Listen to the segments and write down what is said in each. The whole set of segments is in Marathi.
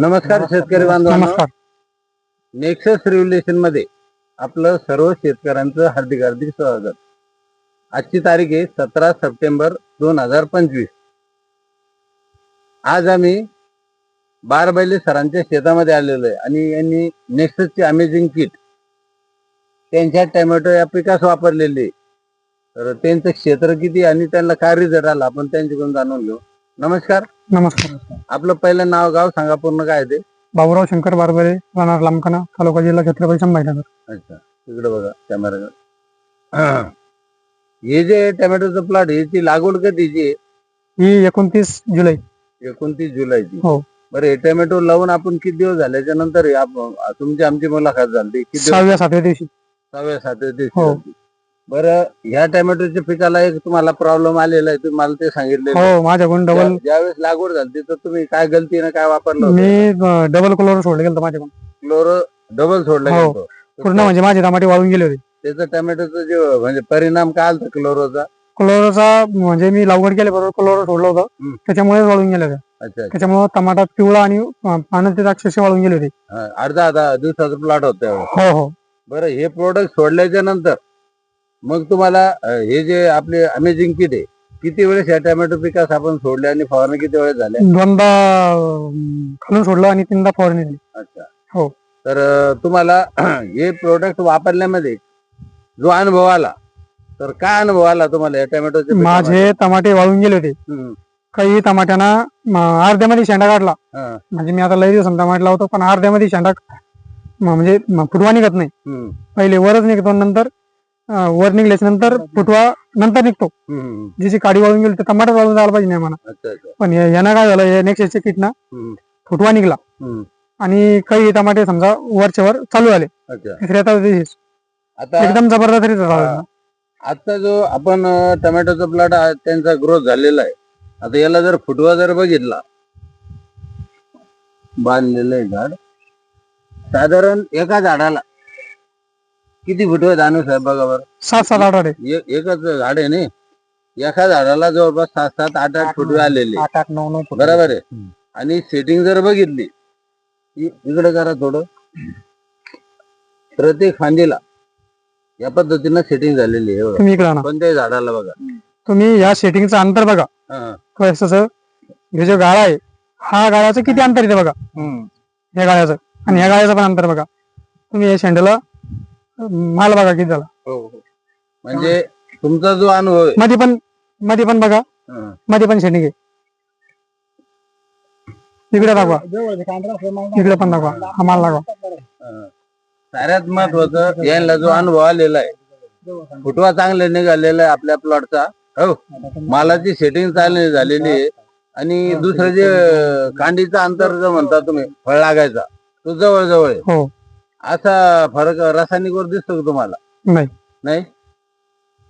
नमस्कार शेतकरी बांधवांनो. नमस्कार. नेक्सस रिव्होल्युशनमध्ये आपलं सर्व शेतकऱ्यांचं हार्दिक हार्दिक स्वागत. आजची तारीख आहे सतरा सप्टेंबर दोन हजार पंचवीस. आज आम्ही बारबैले सरांच्या शेतामध्ये आलेलो आहे आणि यांनी नेक्ससची अमेझिंग किट त्यांच्या टोमॅटो या पिकास वापरलेली आहे. तर त्यांचं क्षेत्र किती आणि त्यांना काय रिझल्ट आला आपण त्यांच्याकडून जाणून घेऊ. नमस्कार. नमस्कार. आपलं पहिलं नाव गाव सांगा पूर्ण काय ते? बाबुराव शंकर बारबरे राहणार लांबकाना तालुका जिल्हा छत्रपती संभाजीनगर. अच्छा तिकडे बघा कॅमेरा हे. जे टोमॅटोचं प्लॉट याची लागवड कधीची आहे? ही एकोणतीस जुलै. एकोणतीस जुलैची. हो. बरं हे टोमॅटो लावून आपण किती दिवस झाल्याच्यानंतर हे आप- तुमची आमची मुलाखत झाली. किती दिवस? सहाव्या सातव्या दिवशी. सहाव्या सातव्या दिवशी हो. झाली. बरं ह्या टोमॅटोच्या पिकाला एक तुम्हाला प्रॉब्लेम आलेला आहे तुम्ही मला ते सांगितले हो माझ्याकडून डबल ज्यावेळेस लागवड झाली तर तुम्ही काय गलतीनं काय वापरलं होतं? मी डबल कलर सोडले गेलं माझ्याकडून क्लोरो डबल सोडलं हो. गेलं. पूर्ण म्हणजे माझे टमाटे वाळून गेले होते त्याचा टोमॅटोचा जे म्हणजे परिणाम काय आलता क्लोरोचा कलरचा म्हणजे मी लागवड केल्या बरोबर कलर सोडलं होतं हम्म. त्याच्यामुळे वाळून गेले होते अच्छा त्याच्यामुळे टमाटा पिवळा आणि पाण्याचे अक्षरशः वाळून गेले होते हा, अर्धा अर्धा दिवसाचा प्लॉट होता त्यावेळेस. हो हो बरं हे प्रोडक्ट सोडल्याच्या नंतर मग तुम्हाला हे जे आपले अमेझिंग किट आहे किती वेळेस या टोमॅटो पिकास आपण सोडले आणि फवारणी किती वेळेस झाल्या दोनदा खालून सोडलं आणि तीनदा फवारणी दिली अच्छा. हो. तर तुम्हाला हे प्रोडक्ट वापरल्यामध्ये जो अनुभव आला तर काय अनुभव आला तुम्हाला या पिकामध्ये? माझे टमाटे वाळून गेले होते. काही टमाट्यांना अर्ध्यामध्ये शेंडा काढला. म्हणजे मी आता लई दिवस टमाटे लावतो पण अर्ध्यामध्ये शेंडा म्हणजे फुटवा निघत नाही. पहिले वरच निघतो नंतर वर निघल्याच्या नंतर फुटवा नंतर निघतो. हम्म, जी जी काडी वाळून गेली ते टमाटर वाळून जायला पाहिजे नाही म्हणा. पण यानं काय झालं नेक्स्ट किट ना फुटवा निघला. आणि काही टमाटे समजा वरच्या वर चालू आले अच्छा. तिसऱ्या तर दिवशी आता एकदम जबरदस्त रिझल्ट आता जो आपण टोमॅटोचा प्लॉट त्यांचा ग्रोथ झालेला आहे. आता याला जर फुटवा जर बघितला बांधलेलं आहे झाड साधारण एका झाडाला किती फुटवा जाणू साहेब बघा बरं. सात सात आठ आठे. ए- एकच झाड आहे नाही. एका झाडाला जवळपास सात सात आठ आठ फुटवे आलेले आठ आठ नऊ नऊ बरोबर आहे. आणि सेटिंग जर बघितली इ- इकडे करा थोडं. प्रत्येक फांदीला या पद्धतीनं सेटिंग झालेली आहे बघा. तुम्ही इकडे आणा. कोणत्याही झाडाला बघा. तुम्ही या सेटिंगचं अंतर बघा. हा. कसं हे जो गाळा आहे हा गाळ्याचं किती अंतर येते बघा. या गाळ्याचं. आणि ह्या गाळ्याचं पण अंतर बघा. तुम्ही या शेंड्याला अं, माल बघा किती झाला. म्हणजे तुमचा जो अनुभव आहे. मध्ये पण मध्ये पण बघा. हा. मध्ये पण शेंडिंग. इकडे दाखवा. इकडे पण दाखवा. हा माल दाखवा. हा. सगळ्यात महत्वाचं यांना जो अनुभव आलेला आहे. फुटवा चांगले निघालेला आहे आपल्या प्लॉटचा हो. मालाची सेटिंग चांगली झालेली आहे. आणि दुसरं जे कांडीचं अंतर जो म्हणता तुम्ही फळ लागायचा तो जवळ जवळ आहे. हो. असा फरक रासायनिक वर दिसतो का तुम्हाला नाही नाही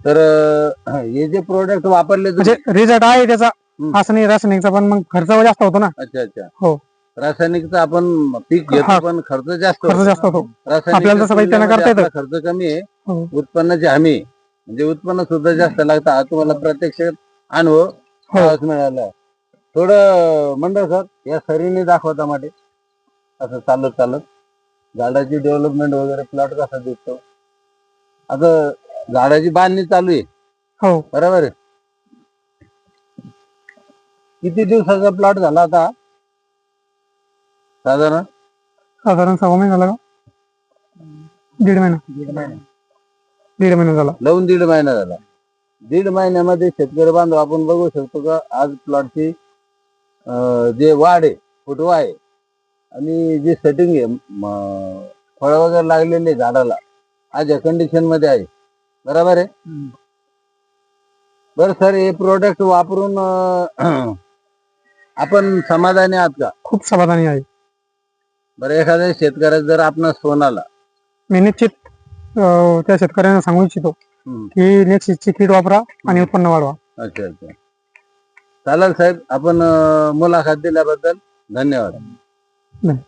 तर अं, हे जे प्रोडक्ट वापरले तुम्ही म्हणजे रिझल्ट आहे त्याचा हम्म. असं नाही रासायनिकचा पण मग खर्च जास्त होतो ना अच्छा अच्छा हो. रासायनिकचा आपण पीक हा. घेतो पण खर्च जास्त खर्च. जास्त होतो रासायनिक आपल्याला तसं काही त्यांना करता येतं. आपला खर्च कमी आहे हो. उत्पन्नाची हमी आहे. म्हणजे उत्पन्न सुद्धा जास्त लागतं हा तुम्हाला प्रत्यक्ष अनुभव हो. पाहावाच मिळाला. थोडं मंडळ सर या सरीने दाखवा टमाटे असं चालत चालत झाडाची डेव्हलपमेंट वगैरे प्लॉट कसा दिसतो? आता झाडाची बांधणी चालू आहे. हो. बरोबर आहे. किती दिवसाचा प्लॉट झाला आता? साधारण? साधारण सहा महिना झाला का? दीड महिना. दीड महिना. झाला. लावून दीड महिना झाला. दीड महिन्यामध्ये शेतकरी बांधव आपण बघू शकतो का आज प्लॉटची जे वाढ आहे फुटवा आहे आणि जे सेटिंग आहे म- फळं वगैरे लागलेले झाडाला आज या कंडिशनमध्ये आहे. बरोबर आहे? बरं सर हे प्रोडक्ट वापरून अं, आपण समाधानी आहात का? खूप समाधानी आहे. बरं एखाद्या शेतकऱ्याचा जर आपण फोन आला. मी निश्चित अं, त्या शेतकऱ्यांना सांगू इच्छितो हम्म. की नेक्स्ट किट वापरा आणि उत्पन्न वाढवा. अच्छा अच्छा. चालेल साहेब आपण अं, मुलाखत दिल्याबद्दल धन्यवाद. No.